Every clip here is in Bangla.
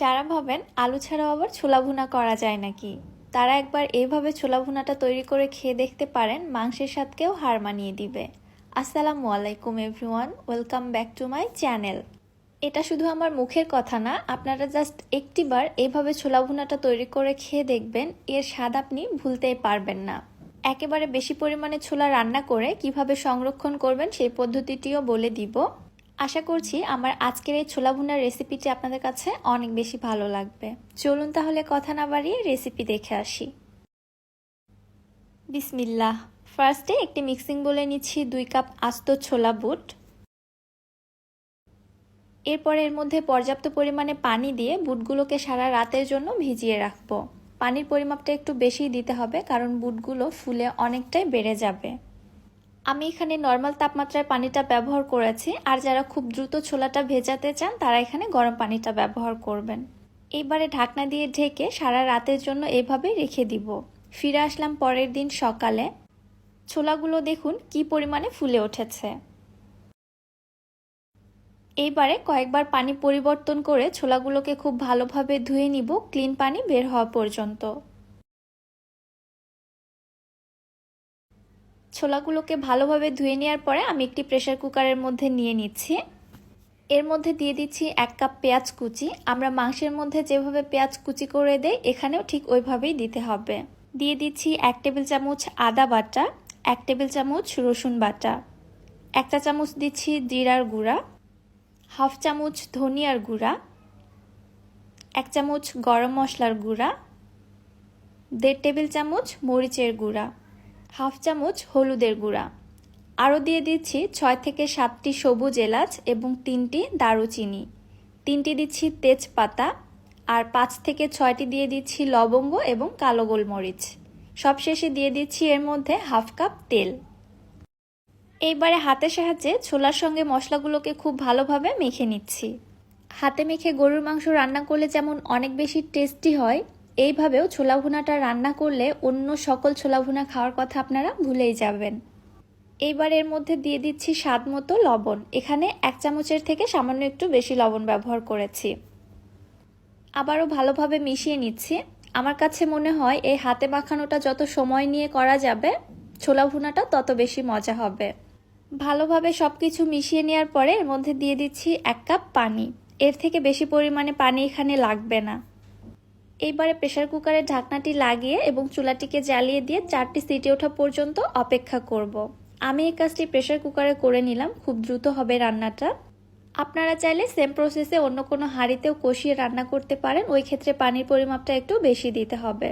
যারা ভাবেন আলু ছাড়াও আবার ছোলা ভুনা করা যায় নাকি? তারা একবার এইভাবে ছোলা ভুনাটা তৈরি করে খেয়ে দেখতে পারেন, মাংসের স্বাদকেও হার মানিয়ে দিবে। আসসালামু আলাইকুম everyone, welcome back to my channel. এটা শুধু আমার মুখের কথা না, আপনারা জাস্ট একটিবার এইভাবে ছোলা ভুনাটা তৈরি করে খেয়ে দেখবেন, এর স্বাদ আপনি ভুলতেই পারবেন না। একেবারে বেশি পরিমাণে ছোলা রান্না করে কীভাবে সংরক্ষণ করবেন সেই পদ্ধতিটিও বলে দিব। আশা করছি আমার আজকের এই ছোলা ভুনার রেসিপিটি আপনাদের কাছে অনেক বেশি ভালো লাগবে। চলুন তাহলে কথা না বাড়িয়ে রেসিপি দেখে আসি। বিসমিল্লাহ। ফার্স্টে একটি মিক্সিং বলে নিচ্ছি দুই কাপ আস্ত ছোলা বুট। এরপর এর মধ্যে পর্যাপ্ত পরিমাণে পানি দিয়ে বুটগুলোকে সারা রাতের জন্য ভিজিয়ে রাখব। পানির পরিমাপটা একটু বেশি দিতে হবে, কারণ বুটগুলো ফুলে অনেকটাই বেড়ে যাবে। আমি এখানে নর্মাল তাপমাত্রায় পানিটা ব্যবহার করেছি, আর যারা খুব দ্রুত ছোলাটা ভেজাতে চান, তারা এখানে গরম পানিটা ব্যবহার করবেন। এইবারে ঢাকনা দিয়ে ঢেকে সারা রাতের জন্য এভাবে রেখে দিব। ফিরে আসলাম পরের দিন সকালে। ছোলাগুলো দেখুন কি পরিমাণে ফুলে উঠেছে। এইবারে কয়েকবার পানি পরিবর্তন করে ছোলাগুলোকে খুব ভালোভাবে ধুয়ে নিব, ক্লিন পানি বের হওয়া পর্যন্ত। ছোলাগুলোকে ভালোভাবে ধুয়ে নেওয়ার পরে আমি একটি প্রেশার কুকারের মধ্যে নিয়ে নিচ্ছি। এর মধ্যে দিয়ে দিচ্ছি এক কাপ পেঁয়াজ কুচি। আমরা মাংসের মধ্যে যেভাবে পেঁয়াজ কুচি করে দেই, এখানেও ঠিক ওইভাবেই দিতে হবে। দিয়ে দিচ্ছি এক টেবিল চামচ আদা বাটা, এক টেবিল চামচ রসুন বাটা একটা চামচ দিচ্ছি জিরার গুঁড়া, হাফ চামচ ধনিয়ার গুঁড়া, এক চামচ গরম মশলার গুঁড়া, দেড় টেবিল চামচ মরিচের গুঁড়া। হাফ চামচ হলুদের গুঁড়া। আরও দিয়ে দিচ্ছি ছয় থেকে সাতটি সবুজ এলাচ এবং তিনটি দারুচিনি। তিনটি দিচ্ছি তেজপাতা আর পাঁচ থেকে ছয়টি দিয়ে দিচ্ছি লবঙ্গ এবং কালো গোলমরিচ। সবশেষে দিয়ে দিচ্ছি এর মধ্যে হাফ কাপ তেল। এইবারে হাতের সাহায্যে ছোলার সঙ্গে মশলাগুলোকে খুব ভালোভাবে মেখে নিচ্ছি। হাতে মেখে গরুর মাংস রান্না করলে যেমন অনেক বেশি টেস্টি হয় এইভাবেও ছোলা ভুনাটা রান্না করলে অন্য সকল ছোলা ভুনা খাওয়ার কথা আপনারা ভুলেই যাবেন। এইবার এর মধ্যে দিয়ে দিচ্ছি স্বাদ মতো লবণ। এখানে এক চামচের থেকে সামান্য একটু বেশি লবণ ব্যবহার করেছি। আবারও ভালোভাবে মিশিয়ে নিচ্ছি। আমার কাছে মনে হয় এই হাতে মাখানোটা যত সময় নিয়ে করা যাবে, ছোলা ভুনাটা তত বেশি মজা হবে। ভালোভাবে সব কিছু মিশিয়ে নেওয়ার পরে এর মধ্যে দিয়ে দিচ্ছি এক কাপ পানি। এর থেকে বেশি পরিমাণে পানি এখানে লাগবে না। এইবারে প্রেশার কুকারের ঢাকনাটি লাগিয়ে এবং চুলাটিকে জ্বালিয়ে দিয়ে চারটি সিটি ওঠা পর্যন্ত অপেক্ষা করব। আমি এই কাজটি প্রেশার কুকারে করে নিলাম, খুব দ্রুত হবে রান্নাটা। আপনারা চাইলে সেম প্রসেসে অন্য কোনো হাঁড়িতেও কষিয়ে রান্না করতে পারেন, ওই ক্ষেত্রে পানির পরিমাপটা একটু বেশি দিতে হবে।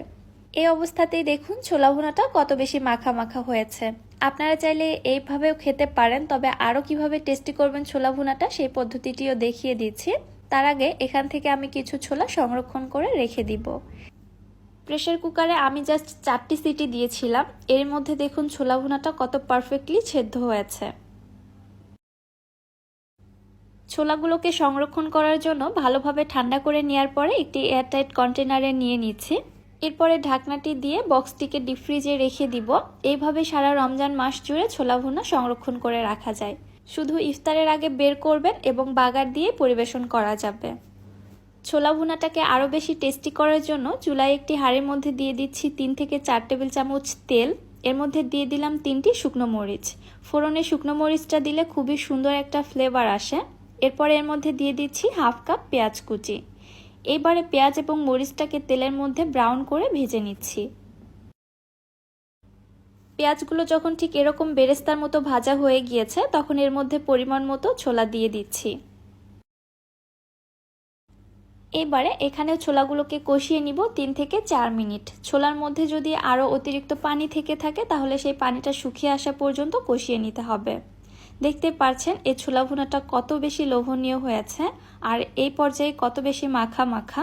এই অবস্থাতেই দেখুন, ছোলা ভুনাটা কত বেশি মাখা মাখা হয়েছে। আপনারা চাইলে এইভাবেও খেতে পারেন, তবে আরও কীভাবে টেস্টি করবেন ছোলা ভুনাটা সেই পদ্ধতিটিও দেখিয়ে দিচ্ছি। তার আগে এখান থেকে আমি কিছু ছোলা সংরক্ষণ করে রেখে দিব। প্রেশার কুকারে আমি জাস্ট চারটি সিটি দিয়েছিলাম। এর মধ্যে দেখুন ছোলা ভুনাটা কত পারফেক্টলি সেদ্ধ হয়েছে। ছোলাগুলোকে সংরক্ষণ করার জন্য ভালোভাবে ঠান্ডা করে নেওয়ার পরে একটি এয়ারটাইট কন্টেনারে নিয়ে নিচ্ছি। এরপরে ঢাকনাটি দিয়ে বক্সটিকে ডিপ ফ্রিজে রেখে দিব। এইভাবে সারা রমজান মাস জুড়ে ছোলা ভুনা সংরক্ষণ করে রাখা যায়। শুধু ইফতারের আগে বের করবেন এবং বাগার দিয়ে পরিবেশন করা যাবে। ছোলা ভুনাটাকে আরও বেশি টেস্টি করার জন্য চুলায় একটি হাড়ের মধ্যে দিয়ে দিচ্ছি তিন থেকে চার টেবিল চামচ তেল। এর মধ্যে দিয়ে দিলাম তিনটি শুকনো মরিচ। ফোড়নে শুকনো মরিচটা দিলে খুবই সুন্দর একটা ফ্লেভার আসে। এরপর এর মধ্যে দিয়ে দিচ্ছি হাফ কাপ পেঁয়াজ কুচি। এইবারে পেঁয়াজ এবং মরিচটাকে তেলের মধ্যে ব্রাউন করে ভেজে নিচ্ছি। পেঁয়াজগুলো যখন ঠিক এরকম বেরেস্তার মতো ভাজা হয়ে গিয়েছে, তখন এর মধ্যে পরিমাণ মতো ছোলা দিয়ে দিচ্ছি। এবারে এখানে ছোলাগুলোকে কষিয়ে নিব তিন থেকে চার মিনিট। ছোলার মধ্যে যদি আরও অতিরিক্ত পানি থেকে থাকে, তাহলে সেই পানিটা শুকিয়ে আসা পর্যন্ত কষিয়ে নিতে হবে। দেখতে পারছেন এই ছোলা ভুনাটা কত বেশি লোভনীয় হয়েছে, আর এই পর্যায়ে কত বেশি মাখা মাখা।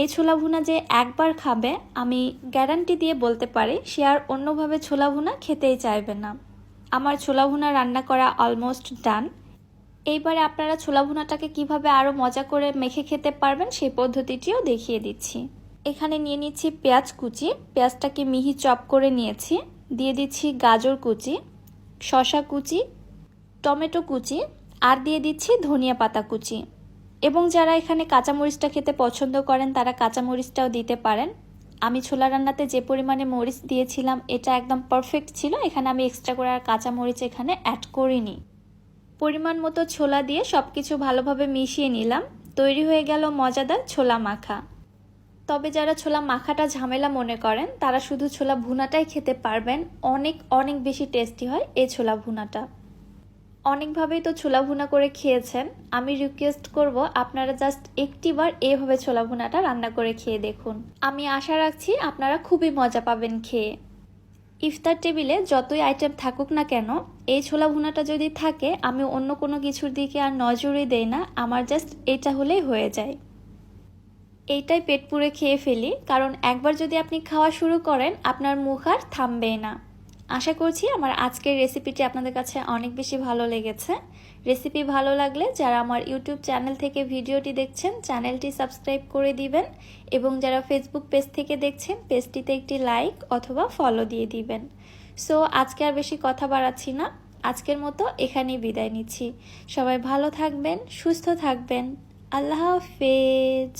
এই ছোলা ভুনা যে একবার খাবে, আমি গ্যারান্টি দিয়ে বলতে পারি, সে আর অন্যভাবে ছোলা ভুনা খেতেই চাইবে না। আমার ছোলা ভুনা রান্না করা অলমোস্ট ডান এইবারে আপনারা ছোলা ভুনাটাকে কীভাবে আরও মজা করে মেখে খেতে পারবেন, সেই পদ্ধতিটিও দেখিয়ে দিচ্ছি। এখানে নিয়ে নিচ্ছি পেঁয়াজ কুচি। পেঁয়াজটাকে মিহি চপ করে নিয়েছি। দিয়ে দিচ্ছি গাজর কুচি শশা কুচি, টমেটো কুচি, আর দিয়ে দিচ্ছি ধনিয়া পাতা কুচি। এবং যারা এখানে কাঁচামরিচটা খেতে পছন্দ করেন, তারা কাঁচামরিচটাও দিতে পারেন। আমি ছোলা রান্নাতে যে পরিমাণে মরিচ দিয়েছিলাম, এটা একদম পারফেক্ট ছিল। এখানে আমি এক্সট্রা করে আর কাঁচামরিচ এখানে অ্যাড করিনি। পরিমাণ মতো ছোলা দিয়ে সব কিছু ভালোভাবে মিশিয়ে নিলাম। তৈরি হয়ে গেল মজাদার ছোলা মাখা। তবে যারা ছোলা মাখাটা ঝামেলা মনে করেন, তারা শুধু ছোলা ভুনাটাই খেতে পারবেন। অনেক অনেক বেশি টেস্টি হয় এই ছোলা ভুনাটা। অনেকভাবেই তো ছোলা ভুনা করে খেয়েছেন। আমি রিকোয়েস্ট করব আপনারা জাস্ট একটিবার এভাবে ছোলা ভুনাটা রান্না করে খেয়ে দেখুন। আমি আশা রাখছি আপনারা খুবই মজা পাবেন খেয়ে। ইফতার টেবিলে যতই আইটেম থাকুক না কেন, এই ছোলা ভুনাটা যদি থাকে, আমি অন্য কোনো কিছুর দিকে আর নজরই দেই না, আমার জাস্ট এটা হলেই হয়ে যায়। এইটাই পেট পুরে খেয়ে ফেলি, কারণ একবার যদি আপনি খাওয়া শুরু করেন, আপনার মুখ আর থামবেই না। আশা করছি আমার আজকের রেসিপিটি আপনাদের কাছে অনেক বেশি ভালো লেগেছে। রেসিপি ভালো লাগলে যারা আমার ইউটিউব চ্যানেল থেকে ভিডিওটি দেখছেন চ্যানেলটি সাবস্ক্রাইব করে দিবেন এবং যারা ফেসবুক পেজ থেকে দেখছেন পেজটিতে একটি লাইক অথবা ফলো দিয়ে দিবেন। সো আজকে আর বেশি কথা বাড়াচ্ছি না। আজকের মতো এখানেই বিদায় নিচ্ছি। সবাই ভালো থাকবেন, সুস্থ থাকবেন। আল্লাহ হাফেজ।